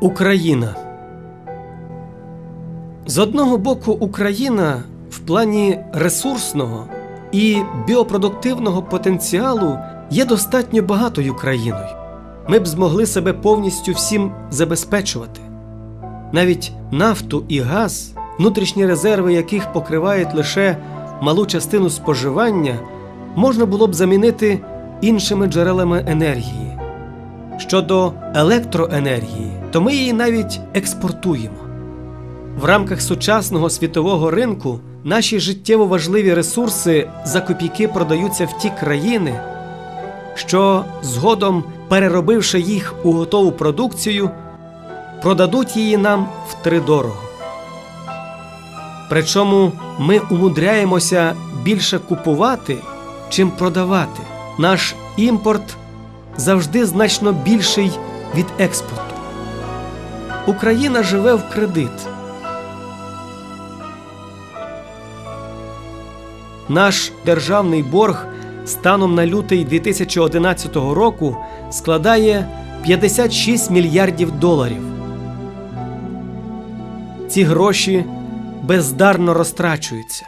Україна. З одного боку, Україна в плані ресурсного і біопродуктивного потенціалу є достатньо багатою країною. Ми б змогли себе повністю всім забезпечувати. Навіть нафту і газ, внутрішні резерви яких покривають лише малу частину споживання, можна було б замінити іншими джерелами енергії. Щодо електроенергії, то ми її навіть експортуємо. В рамках сучасного світового ринку наші життєво важливі ресурси за копійки продаються в ті країни, що згодом, переробивши їх у готову продукцію, продадуть її нам втридорого. Причому ми умудряємося більше купувати, чим продавати. Наш імпорт завжди значно більший від експорту. Україна живе в кредит. Наш державний борг станом на лютий 2011 року складає 56 мільярдів доларів. Ці гроші бездарно розтрачуються.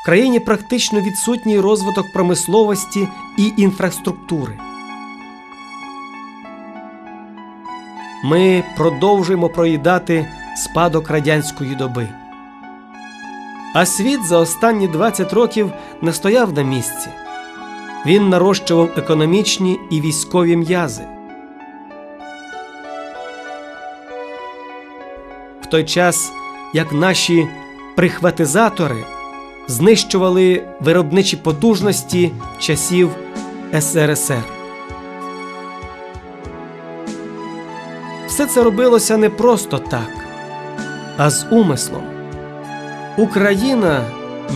В країні практично відсутній розвиток промисловості і інфраструктури. Ми продовжуємо проїдати спадок радянської доби. А світ за останні 20 років не стояв на місці. Він нарощував економічні і військові м'язи. В той час, як наші прихватизатори знищували виробничі потужності часів СРСР. Все це робилося не просто так, а з умислом. Україна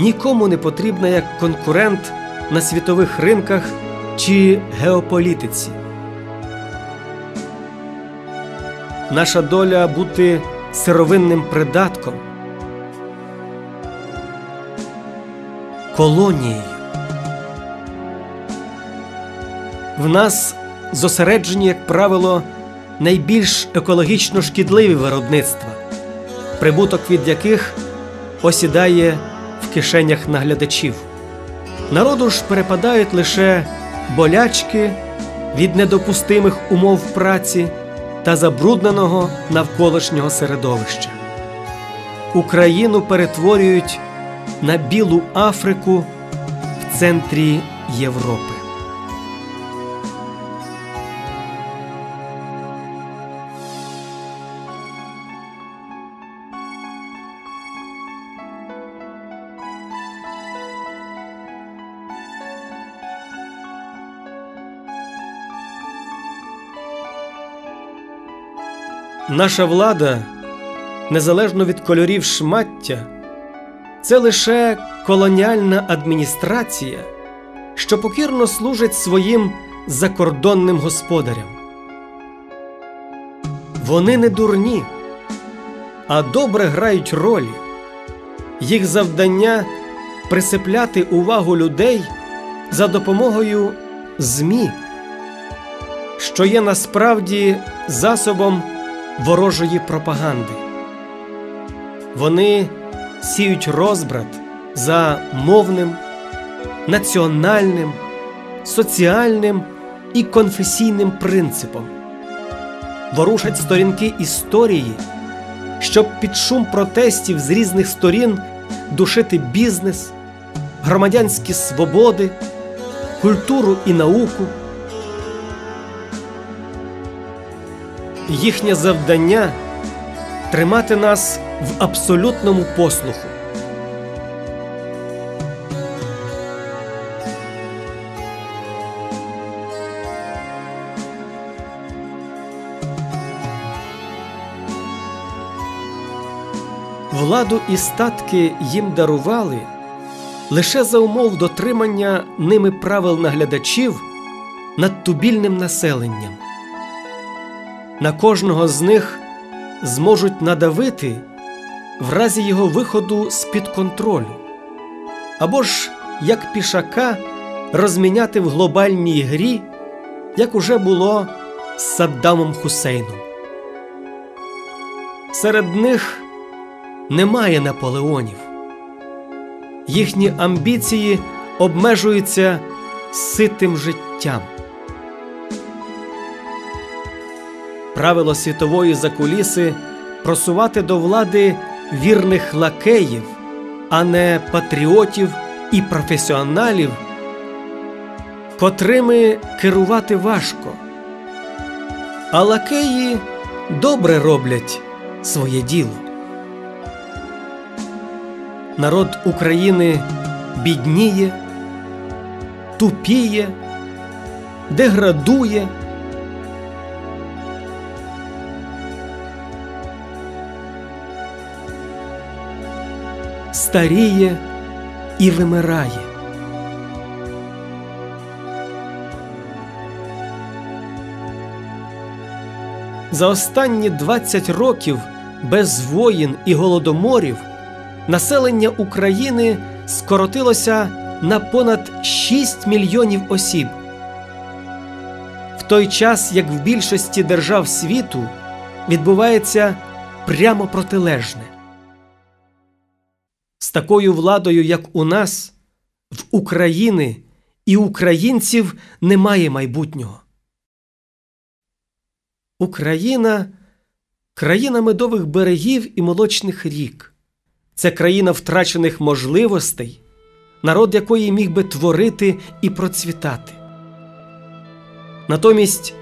нікому не потрібна як конкурент на світових ринках чи геополітиці. Наша доля бути сировинним придатком, колонією. В нас зосереджені, як правило, найбільш екологічно шкідливі виробництва, прибуток від яких осідає в кишенях наглядачів. Народу ж перепадають лише болячки від недопустимих умов праці та забрудненого навколишнього середовища. Україну перетворюють на білу Африку в центрі Європи. Наша влада, незалежно від кольорів шмаття, це лише колоніальна адміністрація, що покірно служить своїм закордонним господарям. Вони не дурні, а добре грають ролі. Їх завдання присипляти увагу людей за допомогою ЗМІ, що є насправді засобом ворожої пропаганди. Вони сіють розбрат за мовним, національним, соціальним і конфесійним принципом, ворушать сторінки історії, щоб під шум протестів з різних сторін душити бізнес, громадянські свободи, культуру і науку. Їхнє завдання тримати нас в абсолютному послуху. Владу і статки їм дарували лише за умов дотримання ними правил наглядачів над тубільним населенням. На кожного з них зможуть надавити в разі його виходу з-під контролю, або ж як пішака розміняти в глобальній грі, як уже було з Саддамом Хусейном. Серед них немає Наполеонів. Їхні амбіції обмежуються ситим життям. Правило світової закуліси просувати до влади вірних лакеїв, а не патріотів і професіоналів, котрими керувати важко. А лакеї добре роблять своє діло. Народ України бідніє, тупіє, деградує. Старіє і вимирає. За останні 20 років без воїн і голодоморів населення України скоротилося на понад 6 мільйонів осіб. В той час, як в більшості держав світу, відбувається прямо протилежне. Такою владою, як у нас, в України і українців немає майбутнього. Україна країна медових берегів і молочних рік. Це країна втрачених можливостей, народ якої міг би творити і процвітати. Натомість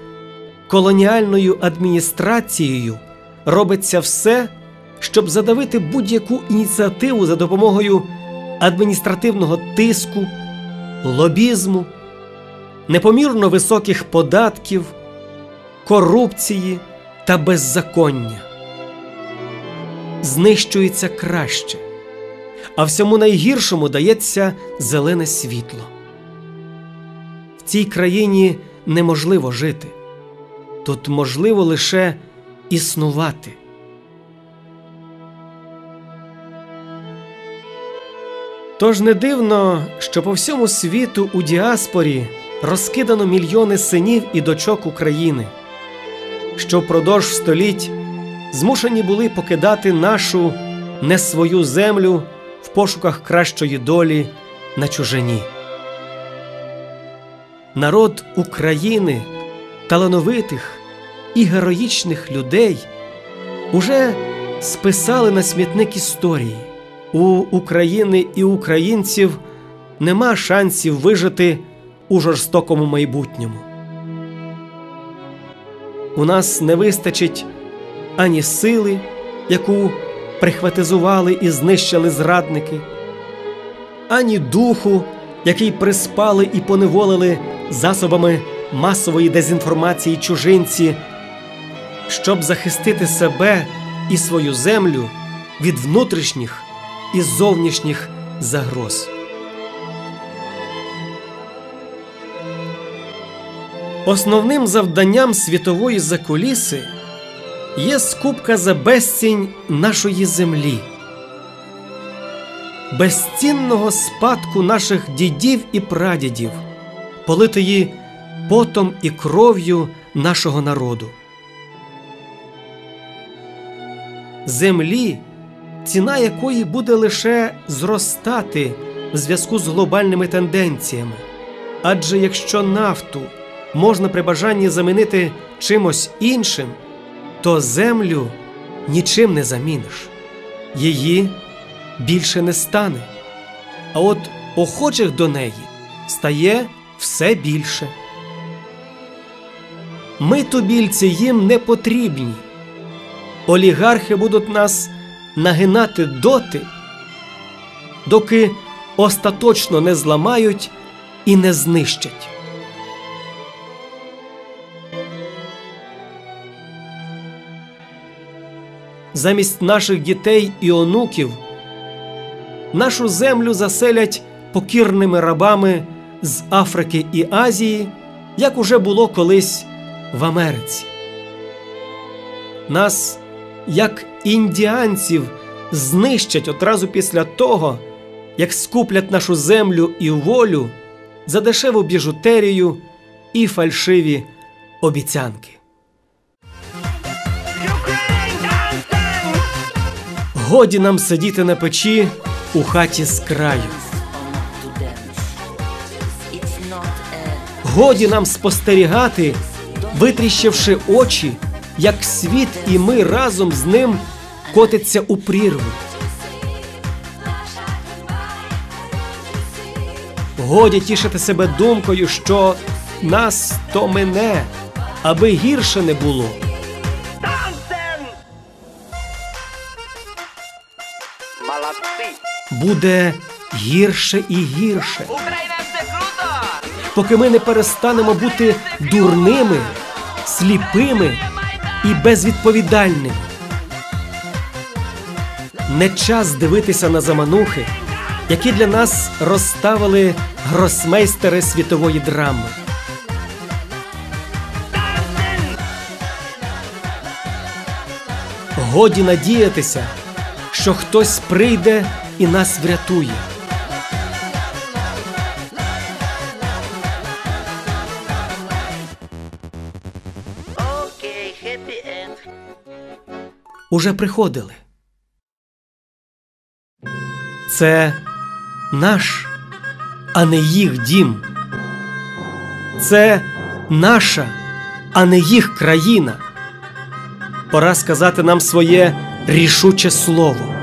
колоніальною адміністрацією робиться все, щоб задавити будь-яку ініціативу за допомогою адміністративного тиску, лобізму, непомірно високих податків, корупції та беззаконня. Знищується краще, а всьому найгіршому дається зелене світло. В цій країні неможливо жити, тут можливо лише існувати. Тож не дивно, що по всьому світу у діаспорі розкидано мільйони синів і дочок України, що впродовж століть змушені були покидати нашу не свою землю в пошуках кращої долі на чужині. Народ України, талановитих і героїчних людей уже списали на смітник історії. У України і українців нема шансів вижити у жорстокому майбутньому. У нас не вистачить ані сили, яку прихватизували і знищили зрадники, ані духу, який приспали і поневолили засобами масової дезінформації чужинці, щоб захистити себе і свою землю від внутрішніх і зовнішніх загроз. Основним завданням світової закуліси є скупка за безцінь нашої землі, безцінного спадку наших дідів і прадідів, политої потом і кров'ю нашого народу. Землі, ціна якої буде лише зростати в зв'язку з глобальними тенденціями. Адже якщо нафту можна при бажанні замінити чимось іншим, то землю нічим не заміниш, її більше не стане. А от охочих до неї стає все більше. Ми тубільці їм не потрібні. Олігархи будуть нас нагинати доти, доки остаточно не зламають і не знищать. Замість наших дітей і онуків нашу землю заселять покірними рабами з Африки і Азії, як уже було колись в Америці. Нас, як індіанців знищать одразу після того, як скуплять нашу землю і волю за дешеву біжутерію і фальшиві обіцянки. Годі нам сидіти на печі у хаті з краю. Годі нам спостерігати, витріщивши очі, як світ, і ми разом з ним котиться у прірву. Годі тішити себе думкою, що нас то мине, аби гірше не було. Буде гірше і гірше. Поки ми не перестанемо бути дурними, сліпими і безвідповідальними. Не час дивитися на заманухи, які для нас розставили гросмейстери світової драми. Годі надіятися, що хтось прийде і нас врятує. Уже приходили. Це наш, а не їх дім. Це наша, а не їх країна. Пора сказати нам своє рішуче слово.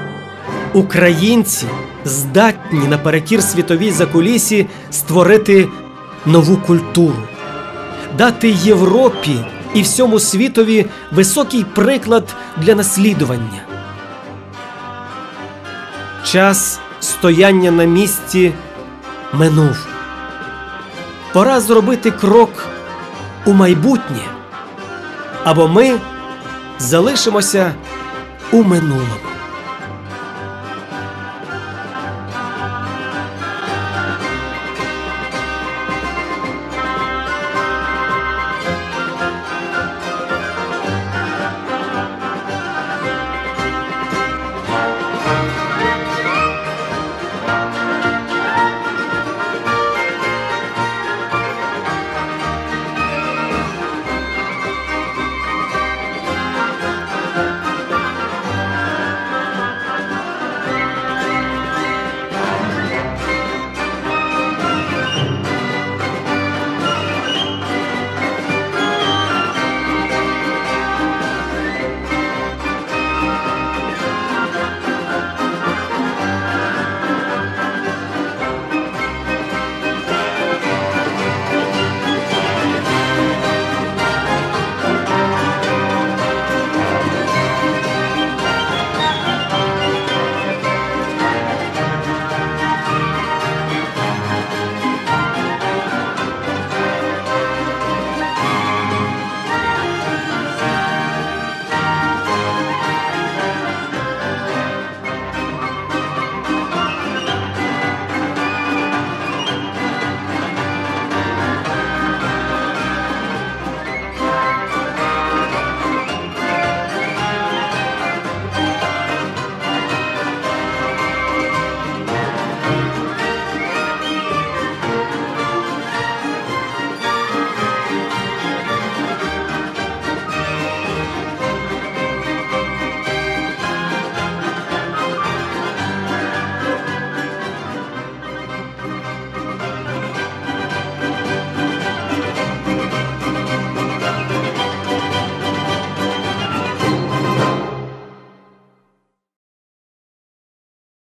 Українці здатні наперекір світовій закулісі створити нову культуру дати Європі і всьому світові високий приклад для наслідування. Час стояння на місці минув. Пора зробити крок у майбутнє, або ми залишимося у минулому.